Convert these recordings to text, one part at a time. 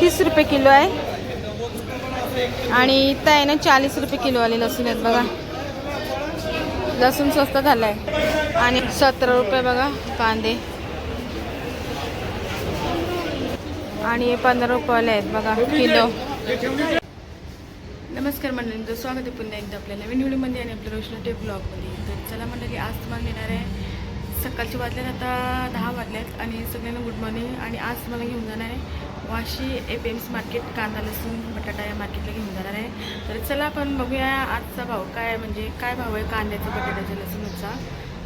तीस रुपये किलो आहे. आणि इथं आहे ना चाळीस रुपये किलो आले लसूण आहेत बघा. लसूण स्वस्त झालं आहे आणि सतरा रुपये बघा कांदे. आणि हे पंधरा रुपयाला आहेत बघा किलो. नमस्कार मंडळींचं स्वागत आहे पुन्हा एकदा आपल्या नवीन व्हिडिओमध्ये आणि आपल्या रोशना टे ब्लॉगमध्ये. तर चला मंडळी आज तुम्हाला देणार आहे सकाळचे वाजले आता दहा वाजलेत आणि सगळ्यांना गुड मॉर्निंग आणि आज मला घेऊन जाणार आहे Vashi A P M C market कांदा लसूण बटाटा या मार्केटला घेऊन जाणार आहे. तर चला आपण बघूया आजचा भाव काय म्हणजे काय भाव आहे कांद्याचा बटाट्याचा लसूणचा.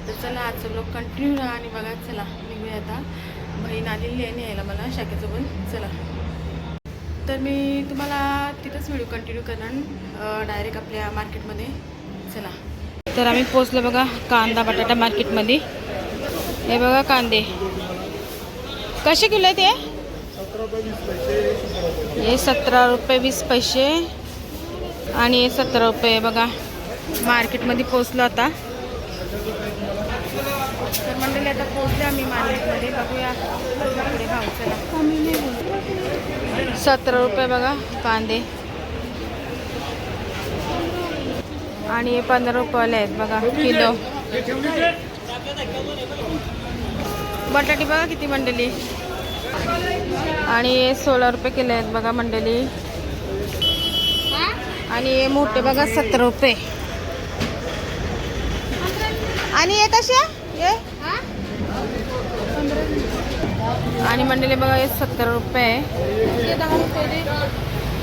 तर चला आजचं लोक कंटिन्यू राहा आणि बघा चला निघूया आता. बहीण आलेली आहे न्यायला मला शाखेसोबत चला. तर मी तुम्हाला तिथंच व्हिडिओ कंटिन्यू करणार डायरेक्ट आपल्या मार्केटमध्ये चला. तर आम्ही पोचलो बघा कांदा बटाटा मार्केटमध्ये हे बघा कांदे. कसे किलो आहे ते हे सतरा रुपये वीस पैसे. आणि हे सतरा रुपये बघा. मार्केटमध्ये पोचलो आता. तर मंडळी आता पोचले आम्ही मार्केटमध्ये. बघूया पुढे भाव सतरा रुपये बघा कांदे. आणि हे पंधरा रुपयाला आहेत बघा किलो. बटाटी बघा किती मंडळी आणि सोळा रुपये किलो आहेत बघा मंडळी आणि हे मोठे बघा सतरा रुपये. आणि हे कसे? हे? आणि मंडळी बघा हे सत्तर रुपये.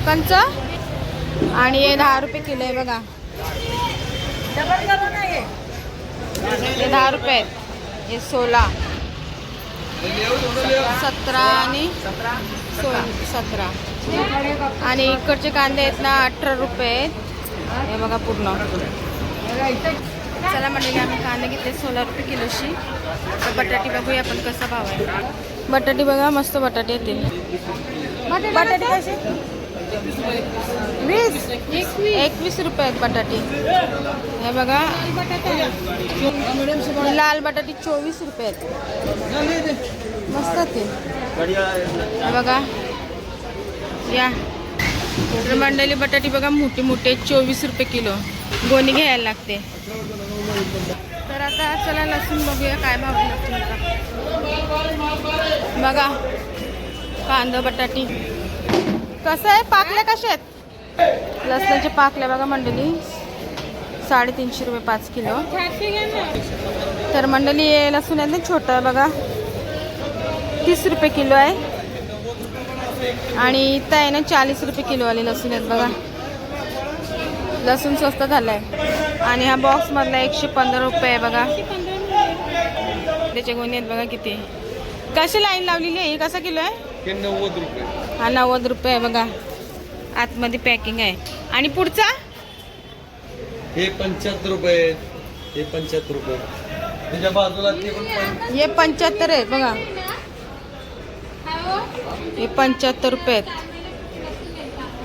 कंच? आणि हे दहा रुपये किलो आहे बघा. हे दहा रुपये आहेत. हे सोळा. सतरा आणि सोळा सतरा. आणि इकडचे कांदे आहेत ना अठरा रुपये हे बघा पूर्ण. चला म्हणजे आम्ही कांदे घेतले सोळा रुपये किलोशी तर बटाटी बघूया आपण कसा भाव आहे. बटाटी बघा मस्त बटाटे येतील. बटाटे कसे? वीस. एकवीस रुपये आहेत बटाटे. हे बघा. लाल बटाटे चोवीस रुपये आहेत. मस्त ते. हे बघा. या. मांडलेली बटाटे बघा मोठे मोठे चोवीस रुपये किलो. गोणी घ्यायला लागते. तर आता चला लसूण बघूया काय भाव आहे बघा. कांदा बटाटी. कसं आहे? पाकल्या कशा आहेत? लसणाचे पाकल्या बघा मंडळी. साडेतीनशे रुपये पाच किलो. तर मंडळी लसूण आहे ना छोटं आहे बघा. तीस रुपये किलो आहे. आणि इथं आहे ना चाळीस रुपये किलो आले लसूण आहेत बघा. लसूण स्वस्त झालं आहे आणि हा बॉक्समधला एकशे पंधरा रुपये आहे बघा. त्याचे गोणी आहेत बघा किती. कशी लाईन लावलेली आहे? ही कसा किलो आहे? नव्वद रुपये. हा नव्वद रुपये आहे बघा. आतमध्ये पॅकिंग आहे. आणि पुढचा? हे पंच्याहत्तर रुपये. हे पंच्याहत्तर रुपये त्याच्या बाजूला ते पण पं- हे पंच्याहत्तर आहे बघा. हे पंच्याहत्तर रुपये आहेत.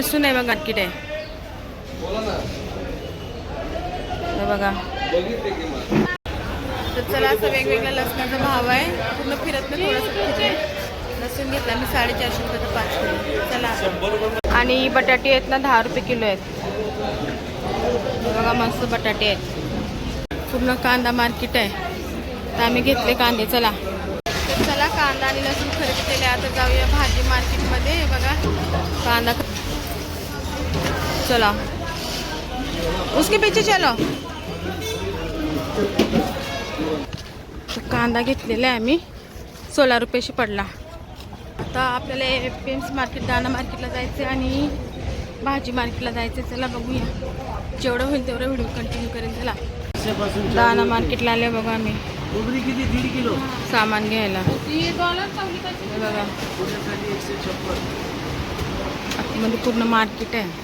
लसूण आहे बघा मार्केट आहे. बोला ना. हे बघा. बघितले की मग तर चला असं वेगवेगळ्या लसणाचा भाव आहे. पूर्ण फिरत नाही थोडंसं लसूण घेतला मी साडेचारशे रुपयाचा पाच किलो चला. आणि बटाटे आहेत ना दहा रुपये किलो आहेत. बघा मस्त बटाटे आहेत. पूर्ण कांदा मार्केट आहे. तर आम्ही घेतले कांदे चला. चला कांदा आणि लसूण खरेदी केले. आता जाऊया भाजी मार्केटमध्ये. बघा. कांदा चला. उसके पीछे चलो. कांदा घेतलेला आहे आम्ही. सोळा रुपयाशी पडला. आता आपल्याला A P M C market दाणा मार्केटला जायचं आहे आणि भाजी मार्केटला जायचं आहे चला बघूया. जेवढं होईल तेवढं व्हिडिओ कंटिन्यू करेन. चला. दाणा मार्केटला आले बघा आम्ही. किलो. सामान घ्यायला. बघा. आतमध्ये पूर्ण मार्केट आहे.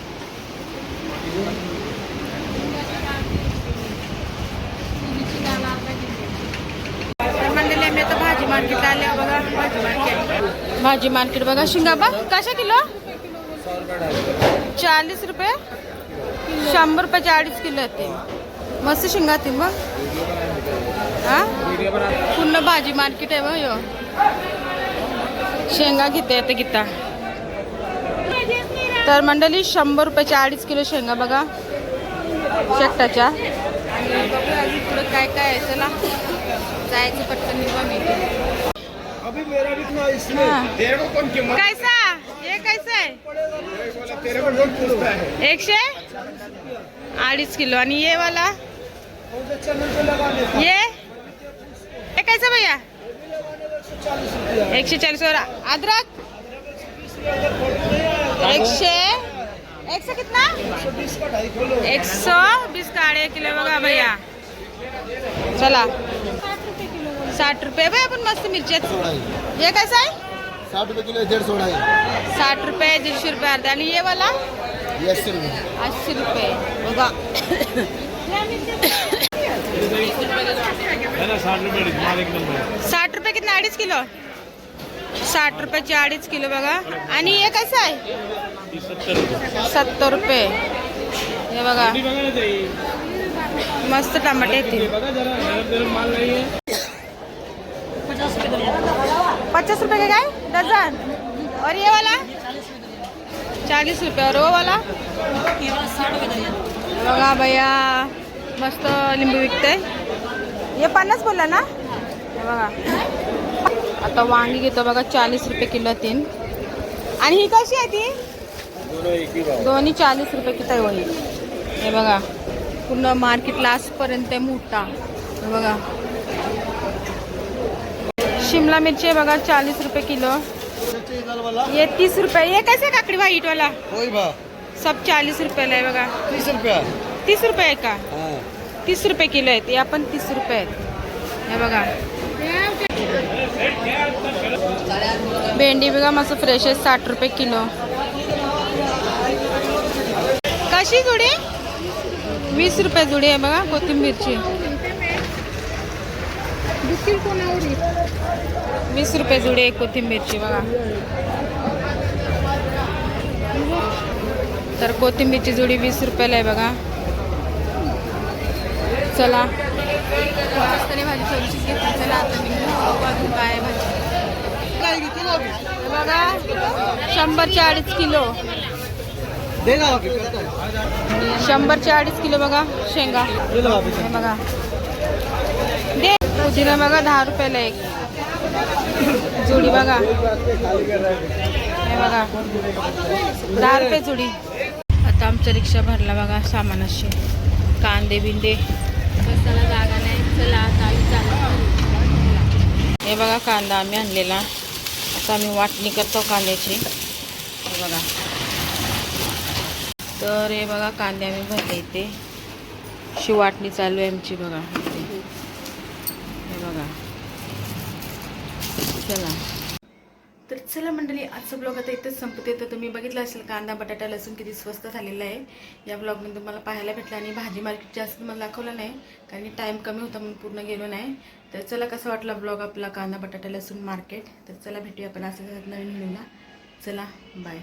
मंडळी आम्ही आता भाजी मार्केटला आले बघा. भाजी मार्केट भाजी मार्केट बघा शिंगाबा कशा किलो? चाळीस रुपये. शंभर रुपयाचे अडीच किलो येते मस्त शिंगा येतील मग. हां? पूर्ण भाजी मार्केट आहे मग ह्यो शेंगा घेते येते गीता. तर मंडळी शंभर रुपयाच्या अडीच किलो शेंगा बघा. शेकटाच्या. पुढं काय काय आहे चला. जायचं पटकन निघा मी अभी मेरा भी थोड़ा इसमें। हाँ। तेरे को कौन कीमत कैसा? ये कैसा? आहे बोला तेरे को कौन पूछता है? एकशे अडीच किलो। आणि ये वाला? कौन से चैनल पे लगा देता ये? ये कैसा भैया? एकशे चाळीस वर अद्रक? एकशे एकशे कितना बीस का ढाई किलो एक सौ बीस का आड़े किलो बघा भैया। चला। साठ रुपये भैया पण मस्त मिरची आहेत. हे कसं आहे साठ रुपये किलो डेढ़ सौ ढाई। साठ रुपये दीडशे रुपये अर्धा आणि ये वाला? अस्सी रुपये आठशे रुपये बघा साठ रुपये किती अडीच किलो? साठ रुपयाचे अडीच किलो बघा आणि हे कसं आहे सत्तर रुपये हे बघा मस्त टमाटे येतील पचास रुपये का काय? डझन. और ये वाला? चालीस रुपये. और वो वाला? बघा भैया मस्त लिंबू विकते हे पन्नास बोलला ना? बघा. आता वांगी घेतो बघा चाळीस रुपये किलो तीन. आणि ही कशी आहे ती? दोन्ही चाळीस रुपये किती होईल हे बघा पूर्ण मार्केटला आजपर्यंत मोठा. बघा. शिमला मिरची आहे बघा चाळीस रुपये किलो. ये तीस रुपये. ये कैसे काकड़ी व्हाइट वाला सब चालीस रुपयाला आहे बघा. तीस रुपया. तीस रुपये आहे का? हाँ. तीस रुपये किलो आहेत. या पण तीस रुपये आहेत. हे बघा. भेंडी बघा मस्त फ्रेश आहे. साठ रुपये किलो. कशी जुडी? वीस रुपये जुडी आहे बघा कोथिंबीरची. वीस रुपये जुडी आहे कोथिंबीरची बघा. तर कोथिंबीरची जुडी वीस रुपयाला आहे बघा. चला. मस्तने भाजी घेतली. चला आता मी बघू अजून काय आहे भाजी. बघा शंभरचे अडीच किलो. शंभरचे अडीच किलो बघा शेंगा. बघा. दे पुदिना बघा दहा रुपयाला एक. जुडी बघा. हे बघा. दहा रुपये जुडी. आता आमच्या रिक्षा भरला बघा सामानाशी कांदे बिंदे. बसायला जागा नाही. चला आता चालू हे बघा कांदा आम्ही आणलेला. आता आम्ही वाटणी करतो कांद्याची. हे बघा. तर हे बघा कांदे आम्ही भरले इथे. अशी वाटणी चालू आहे आमची बघा. बघा. चला. तर चला मंडळी आजचा ब्लॉग आता इथंच संपते तर तुम्ही बघितलं असेल कांदा बटाटा लसूण किती स्वस्त झालेला आहे. या ब्लॉगमध्ये तुम्हाला पाहायला भेटलं आणि भाजी मार्केट जास्त तुम्हाला दाखवलं नाही कारण की टाईम कमी होता म्हणून पूर्ण गेलो नाही. तर चला कसा वाटला ब्लॉग आपला कांदा बटाटा लसूण मार्केट तर चला भेटूया आपण असं नवीन व्हिडिओला चला बाय